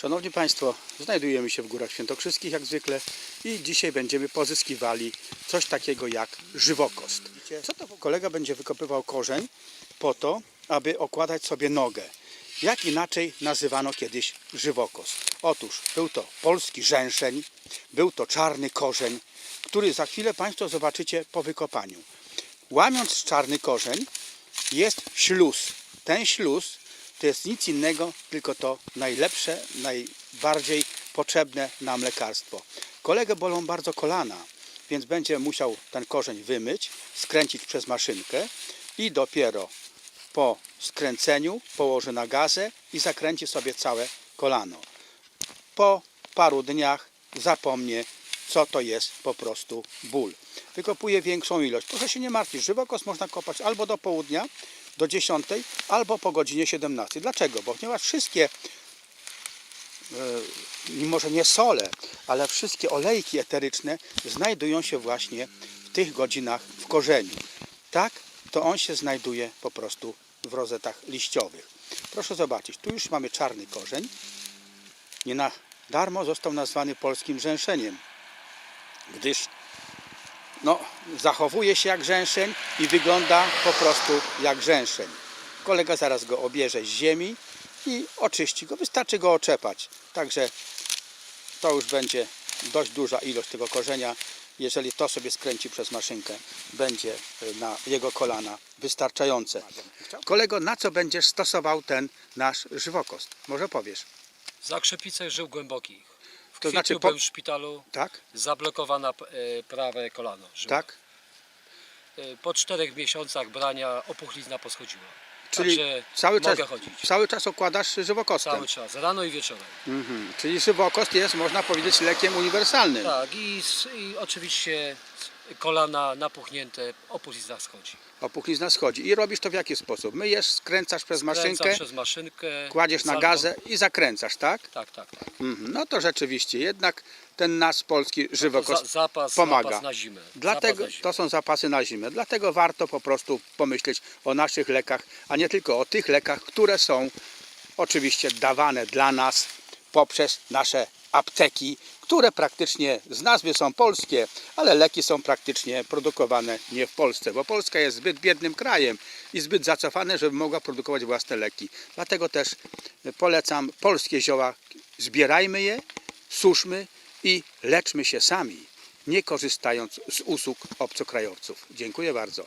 Szanowni Państwo, znajdujemy się w Górach Świętokrzyskich jak zwykle i dzisiaj będziemy pozyskiwali coś takiego jak żywokost. Co to? Kolega będzie wykopywał korzeń po to, aby okładać sobie nogę. Jak inaczej nazywano kiedyś żywokost? Otóż był to polski rzęszeń, był to czarny korzeń, który za chwilę Państwo zobaczycie po wykopaniu. Łamiąc czarny korzeń jest śluz. Ten śluz to jest nic innego, tylko to najlepsze, najbardziej potrzebne nam lekarstwo. Kolegę bolą bardzo kolana, więc będzie musiał ten korzeń wymyć, skręcić przez maszynkę i dopiero po skręceniu położy na gazę i zakręci sobie całe kolano. Po paru dniach zapomnie, co to jest po prostu ból. Wykopuje większą ilość. Proszę się nie martwić, żywokos można kopać albo do południa, do 10, albo po godzinie 17. Dlaczego? Bo ponieważ wszystkie, e, mimo że nie sole, ale wszystkie olejki eteryczne znajdują się właśnie w tych godzinach w korzeniu. Tak, to on się znajduje po prostu w rozetach liściowych. Proszę zobaczyć, tu już mamy czarny korzeń. Nie na darmo został nazwany polskim rzęszeniem, gdyż no, zachowuje się jak rzęszeń i wygląda po prostu jak rzęszeń. Kolega zaraz go obierze z ziemi i oczyści go. Wystarczy go oczepać. Także to już będzie dość duża ilość tego korzenia. Jeżeli to sobie skręci przez maszynkę, będzie y, na jego kolana wystarczające. Kolego, na co będziesz stosował ten nasz żywokost? Może powiesz? Zakrzepicę żył głębokich. To znaczy po- byłem w szpitalu, Tak? zablokowana e, prawe kolano. Żyła. Tak? E, Po czterech miesiącach brania opuchlizna poschodziła. Czyli Także cały czas, mogę chodzić. cały czas okładasz żywokostem. Cały czas, rano i wieczorem. Mhm. Czyli żywokost jest, można powiedzieć, lekiem uniwersalnym. Tak, i, i oczywiście kolana napuchnięte, opuchlizna schodzi. Opuchlizna schodzi. I robisz to w jaki sposób? Myjesz, skręcasz przez Kręcam maszynkę, przez maszynkę. kładziesz na zamknę- gazę i zakręcasz, tak? Tak, tak, tak. Mhm. No to rzeczywiście, jednak ten nasz polski To za, żywokost zapas, pomaga. zapas na zimę. Dlatego zapas na zimę. to są zapasy na zimę. Dlatego warto po prostu pomyśleć o naszych lekach, a nie tylko o tych lekach, które są oczywiście dawane dla nas poprzez nasze apteki, które praktycznie z nazwy są polskie, ale leki są praktycznie produkowane nie w Polsce, bo Polska jest zbyt biednym krajem i zbyt zacofane, żeby mogła produkować własne leki. Dlatego też polecam polskie zioła, zbierajmy je, suszmy i leczmy się sami, nie korzystając z usług obcokrajowców. Dziękuję bardzo.